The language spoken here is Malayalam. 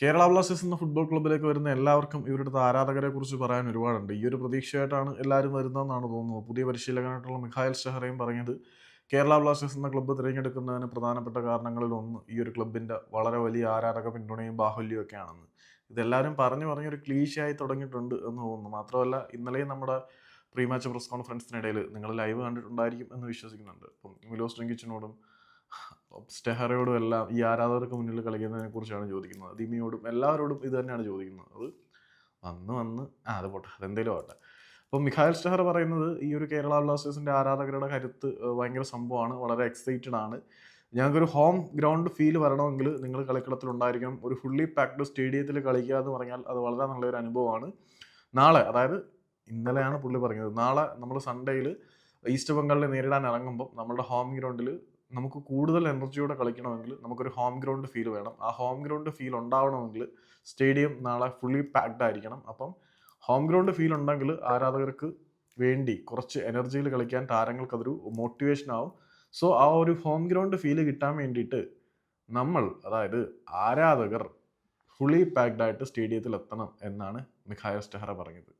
കേരള ബ്ലാസ്റ്റേഴ്സ് എന്ന ഫുട്ബോൾ ക്ലബ്ബിലേക്ക് വരുന്ന എല്ലാവർക്കും ഇവരുടെ ആരാധകരെ കുറിച്ച് പറയാൻ ഒരുപാടുണ്ട്. ഈ ഒരു പ്രതീക്ഷയായിട്ടാണ് എല്ലാവരും വരുന്നതെന്നാണ് തോന്നുന്നത്. പുതിയ പരിശീലകനായിട്ടുള്ള മിഖായൽ ഷെഹറയും പറഞ്ഞത് കേരള ബ്ലാസ്റ്റേഴ്സ് എന്ന ക്ലബ്ബ് തിരഞ്ഞെടുക്കുന്നതിന് പ്രധാനപ്പെട്ട കാരണങ്ങളിൽ ഒന്ന് ഈ ഒരു ക്ലബിന്റെ വളരെ വലിയ ആരാധക പിന്തുണയും ബാഹുല്യവും ഒക്കെയാണെന്ന്. ഇതെല്ലാവരും പറഞ്ഞു പറഞ്ഞൊരു ക്ലീശയായി തുടങ്ങിയിട്ടുണ്ട് എന്ന് തോന്നുന്നു. മാത്രമല്ല ഇന്നലെയും നമ്മുടെ പ്രീ മാച്ച് പ്രസ് കോൺഫറൻസിനിടയിൽ നിങ്ങൾ ലൈവ് കണ്ടിട്ടുണ്ടായിരിക്കും എന്ന് വിശ്വസിക്കുന്നുണ്ട്. ഇപ്പം മിലോസ് ഡ്രിങ്കിച്ചിനോടും സ്റ്റെഹറയോടും എല്ലാം ഈ ആരാധകർക്ക് മുന്നിൽ കളിക്കുന്നതിനെ കുറിച്ചാണ് ചോദിക്കുന്നത്. ദിമിയോടും എല്ലാവരോടും ഇത് തന്നെയാണ് ചോദിക്കുന്നത്. അത് വന്ന് വന്ന് ആ അത് പോട്ടെ അതെന്തേലും ആവട്ടെ. അപ്പം മിഖായൽ സ്റ്റെഹർ പറയുന്നത് ഈ ഒരു കേരള ബ്ലാസ്റ്റേഴ്സിന്റെ ആരാധകരുടെ കരുത്ത് ഭയങ്കര സംഭവമാണ് വളരെ എക്സൈറ്റഡ് ആണ്. ഞങ്ങൾക്കൊരു ഹോം ഗ്രൗണ്ട് ഫീൽ വരണമെങ്കിൽ നിങ്ങൾ കളിക്കളത്തിൽ ഉണ്ടായിരിക്കണം ഒരു ഫുള്ളി പാക്ഡ് സ്റ്റേഡിയത്തിൽ കളിക്കുക എന്ന് പറഞ്ഞാൽ അത് വളരെ നല്ലൊരു അനുഭവമാണ്. നാളെ അതായത് ഇന്നലെയാണ് പുള്ളി പറഞ്ഞത് നാളെ നമ്മൾ സൺഡേയിൽ ഈസ്റ്റ് ബംഗാളിനെ നേരിടാൻ ഇറങ്ങുമ്പോൾ നമ്മുടെ ഹോം ഗ്രൗണ്ടിൽ നമുക്ക് കൂടുതൽ എനർജിയോടെ കളിക്കണമെങ്കിൽ നമുക്കൊരു ഹോം ഗ്രൗണ്ട് ഫീൽ വേണം. ആ ഹോം ഗ്രൗണ്ട് ഫീൽ ഉണ്ടാവണമെങ്കിൽ സ്റ്റേഡിയം നാളെ ഫുള്ളി പാക്ഡ് ആയിരിക്കണം. അപ്പം ഹോം ഗ്രൗണ്ട് ഫീൽ ഉണ്ടെങ്കിൽ ആരാധകർക്ക് വേണ്ടി കുറച്ച് എനർജിയിൽ കളിക്കാൻ താരങ്ങൾക്ക് അതൊരു മോട്ടിവേഷൻ ആവും. സോ ആ ഒരു ഹോം ഗ്രൗണ്ട് ഫീൽ കിട്ടാൻ വേണ്ടിയിട്ട് നമ്മൾ അതായത് ആരാധകർ ഫുള്ളി പാക്ഡ് ആയിട്ട് സ്റ്റേഡിയത്തിൽ എത്തണം എന്നാണ് മിഖായ സ്റ്റെഹറ പറഞ്ഞത്.